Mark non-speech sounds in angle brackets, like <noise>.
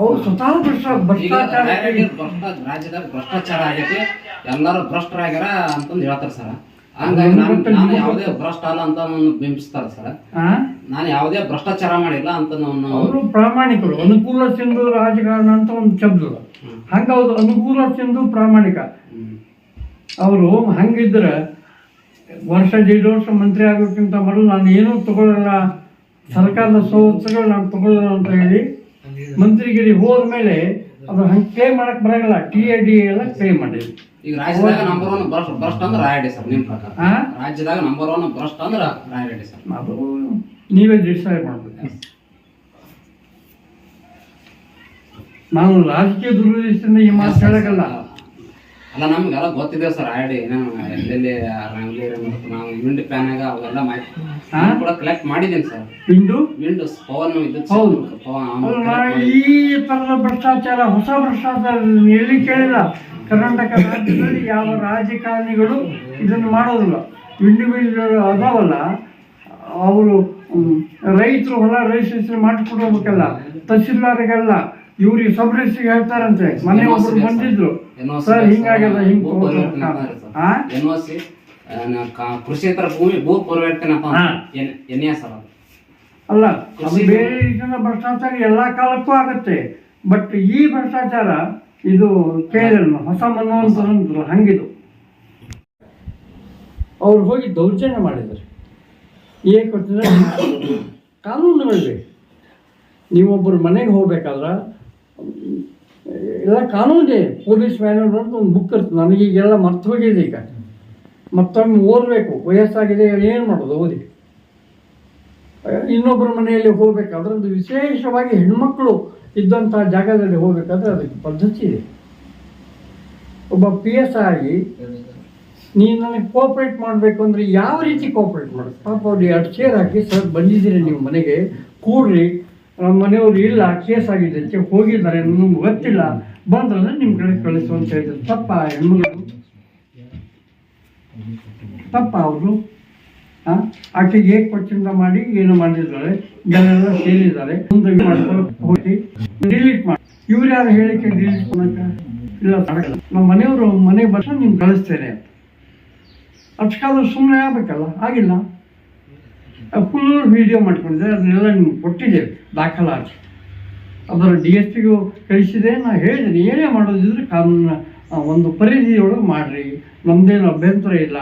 ಅವ್ರು ಸ್ವತಃ ಭ್ರಷ್ಟ ಭ್ರಷ್ಟಾಚಾರ ರಾಜ್ಯದಾಗ ಭ್ರಷ್ಟಾಚಾರ ಆಗೈತಿ ಎಲ್ಲರೂ ಭ್ರಷ್ಟರಾಗ್ಯಾರ ಅಂತಂದು ಹೇಳ್ತಾರೆ ಸರ್. ಹಂಗಾಗಿ ನಾನು ನಾನು ಯಾವುದೇ ಭ್ರಷ್ಟ ಅಲ್ಲ ಅಂತ ಬಿಂಬಿಸ್ತಾರ ಸರ್? ನಾನು ಯಾವುದೇ ಭ್ರಷ್ಟಾಚಾರ ಮಾಡಿಲ್ಲ ಅಂತ ಅವರು ಪ್ರಾಮಾಣಿಕರು ಅನುಕೂಲ ಸಿಂಧು ರಾಜಕಾರಣ ಅಂತ ಒಂದು ಶಬ್ದ ಹಂಗೆ ಅವ್ರು ಅನುಕೂಲ ಸಿಂಧು ಪ್ರಾಮಾಣಿಕ. ಅವರು ಹಂಗಿದ್ರೆ ವರ್ಷ ದೇಡ್ ವರ್ಷ ಮಂತ್ರಿ ಆಗೋಕ್ಕಿಂತ ಮೊದಲು ನಾನು ಏನೂ ತಗೊಳ್ಳಲ್ಲ ಸರ್ಕಾರದ ಸವಲತ್ತುಗಳು ನಾನು ತಗೊಳ್ಳಲ್ಲ ಅಂತ ಹೇಳಿ ಮಂತ್ರಿಗಿರಿ ಹೋದ್ಮೇಲೆ ಅದು ಹಂಗೆ ಪೇ ಮಾಡಕ್ ಬರಂಗಿಲ್ಲ. ಟಿ ಎ ಡಿ ಎಲ್ಲ ಪೇ ಮಾಡಿದ್ರು. ಈಗ ರಾಜ್ಯದಾಗ ನಂಬರ್ ಒನ್ ಭ್ರಷ್ಟ ಭ್ರಷ್ಟ ಅಂದ್ರೆ ರಾಯರೆಡ್ಡಿ ಸರ್ ನಿಮ್ ಪ್ರಕಾರ. ರಾಜ್ಯದಾಗ ನಂಬರ್ ಒನ್ ಭ್ರಷ್ಟ ಅಂದ್ರೆ ರಾಯರೆಡ್ಡಿ ಸರ್. ಅದು ನೀವೇ ಡಿಸೈಡ್ ಮಾಡ್ಬೇಕು. ನಾನು ರಾಜಕೀಯ ದುರುದ್ದೇಶದಿಂದ ಈ ಮಾತು ಹೇಳಕ್ಕಲ್ಲ. ಅಲ್ಲ ನಮ್ಗೆಲ್ಲ ಗೊತ್ತಿದೆ ಸರ್ ಆಲ್ರೆಡಿ ಏನು ಎಲ್ಲೆಲ್ಲಿ ರಂಗ್ಲಿ ಮತ್ತು ನಾವು ವಿಂಡ್ ಪ್ಯಾನಾಗ ಅವೆಲ್ಲ ಮಾಹಿತಿ ಹಾ? ನಾನು ಕೂಡ ಕಲೆಕ್ಟ್ ಮಾಡಿದ್ದೀನಿ ಸರ್. ವಿಂಡು? ವಿಂಡೋಸ್ ಪವನ್ ವಿದ್ಯುತ್ ಹೌದು. ಈ ತರದ ಭ್ರಷ್ಟಾಚಾರ ಹೊಸ ಭ್ರಷ್ಟಾಚಾರ ಎಲ್ಲಿ ಕೇಳಿಲ್ಲ. ಕರ್ನಾಟಕ ರಾಜ್ಯದಲ್ಲಿ ಯಾವ ರಾಜಕಾರಣಿಗಳು ಇದನ್ನು ಮಾಡೋದಿಲ್ಲ. ಇಂಡಿವಿಜುವಲ್ ಅದಾವಲ್ಲ ಅವರು ರೈತರು ಹೊಲ ರಿಜಿಸ್ಟ್ರೇಷನ್ ಮಾಡಿಕೊಡ್ಬೇಕಲ್ಲ ತಹಸೀಲ್ದಾರ್ಗೆಲ್ಲ ಇವ್ರಿಗೆ ಸಬ್ ರಿಜಿಸ್ಟ್ರಿಗೆ ಹೇಳ್ತಾರಂತೆ ಮನೆ ಒಬ್ರು ಬಂದಿದ್ರು. ಸರ್ ಹಿಂಗಾಗಲ್ಲ ಹಿಂಗ್ ಹಾ ಎನ್ ಒ ಸಿ ಕೃಷಿಯೇತರ ಭೂಮಿ ಭೂ ಪರಿವರ್ತನೆ ಅಂತ. ಹಾ. ಎನ್ ಎಸ್ ಸರ್ ಅದು. ಅಲ್ಲ ಬೇರೆ ರೀತಿಯ ಭ್ರಷ್ಟಾಚಾರ ಎಲ್ಲಾ ಕಾಲಕ್ಕೂ ಆಗುತ್ತೆ. ಬಟ್ ಈ ಭ್ರಷ್ಟಾಚಾರ ಇದು ಕೇಳಲ್ಲ ಹೊಸ ಮನೋವಂತ ಹಂಗಿದು. ಅವ್ರು ಹೋಗಿ ದೌರ್ಜನ್ಯ ಮಾಡಿದ್ದಾರೆ. ಏನ್ ಕೊಡ್ತಿದ್ರೆ <coughs> ಕಾನೂನುಗಳಿವೆ ನೀವೊಬ್ಬರು ಮನೆಗೆ ಹೋಗ್ಬೇಕಾದ್ರೆ ಎಲ್ಲ ಕಾನೂನಿದೆ ಪೊಲೀಸ್ ಮ್ಯಾನ್ಯೂಲ್ ಅಂತ ಒಂದು ಬುಕ್ ಇರ್ತದೆ. ನನಗೆ ಈಗೆಲ್ಲ ಮರ್ತು ಹೋಗಿದೆ ಈಗ. ಮತ್ತೊಮ್ಮೆ ಓದಬೇಕು. ವಯಸ್ಸಾಗಿದೆ ಏನು ಮಾಡೋದು? ಓದಿ. ಇನ್ನೊಬ್ಬರ ಮನೆಯಲ್ಲಿ ಹೋಗಬೇಕಾದ್ರೆ ಒಂದು ವಿಶೇಷವಾಗಿ ಹೆಣ್ಮಕ್ಳು ಇದ್ದಂಥ ಜಾಗದಲ್ಲಿ ಹೋಗಬೇಕಾದ್ರೆ ಅದಕ್ಕೆ ಪದ್ಧತಿ ಇದೆ. ಒಬ್ಬ ಪಿ ಎಸ್ ಆಗಿ ನೀನು ನನಗೆ ಕೋಆಪ್ರೇಟ್ ಮಾಡಬೇಕು ಅಂದರೆ ಯಾವ ರೀತಿ ಕೋಆಪ್ರೇಟ್ ಮಾಡೋದು? ಪಾಪ ಅವ್ರು ಎರಡು ಚೇರ್ ಹಾಕಿ, ಸರ್ ಬಂದಿದ್ದೀರಿ ನೀವು ಮನೆಗೆ. ಕೂಡ್ರಿ. ಮನೆಯವ್ರು ಇಲ್ಲ, ಕೇಸ್ ಆಗಿದೆ ಅಂತ ಹೋಗಿದ್ದಾರೆ. ನಿಮ್ಗೆ ಗೊತ್ತಿಲ್ಲ. ಬಂದ್ರೆ ನಿಮ್ಮ ಕಡೆ ಕಳಿಸು ಅಂತ ಹೇಳಿದ್ರು. ತಪ್ಪ ಹೆಣ್ಮಗಳು. ತಪ್ಪ ಅವರು. ಆಕೆಗೆ ಕ್ವಶನ್ ಮಾಡಿ ಏನು ಮಾಡಿದ್ದಾರೆ. ಜನರೆಲ್ಲ ಸೇರಿದ್ದಾರೆ. ಮುಂದೆ ಹೋಗಿ ಡಿಲೀಟ್ ಮಾಡಿ. ಇವ್ರು ಯಾರು ಹೇಳಿಕೆ ಡಿಲೀಟ್ ಮಾಡೋಕೆ ಇಲ್ಲ ನಮ್ಮ ಮನೆಯವರು ಮನೆಗೆ ಬರ್ಸ ನಿಮ್ಗೆ ಕಳಿಸ್ತೇನೆ ಅಷ್ಟಕ್ಕಾದ್ರೂ ಸುಮ್ಮನೆ ಆಗ್ಬೇಕಲ್ಲ? ಆಗಿಲ್ಲ. ಫುಲ್ ವಿಡಿಯೋ ಮಾಡ್ಕೊಂಡಿದ್ದೆ. ಅದನ್ನೆಲ್ಲ ನಿಮ್ಗೆ ಕೊಟ್ಟಿದ್ದೇವೆ ದಾಖಲಾತಿ. ಅದರ ಡಿ ಎಸ್ ಪಿಗೂ ಕಳಿಸಿದೆ. ನಾ ಹೇಳಿದ್ದೀನಿ ಏನೇ ಮಾಡೋದಿದ್ರೆ ಕಾನೂನ ಒಂದು ಪರಿಧಿಯೊಳಗೆ ಮಾಡಿರಿ. ನಮ್ಮದೇನು ಅಭ್ಯಂತರ ಇಲ್ಲ.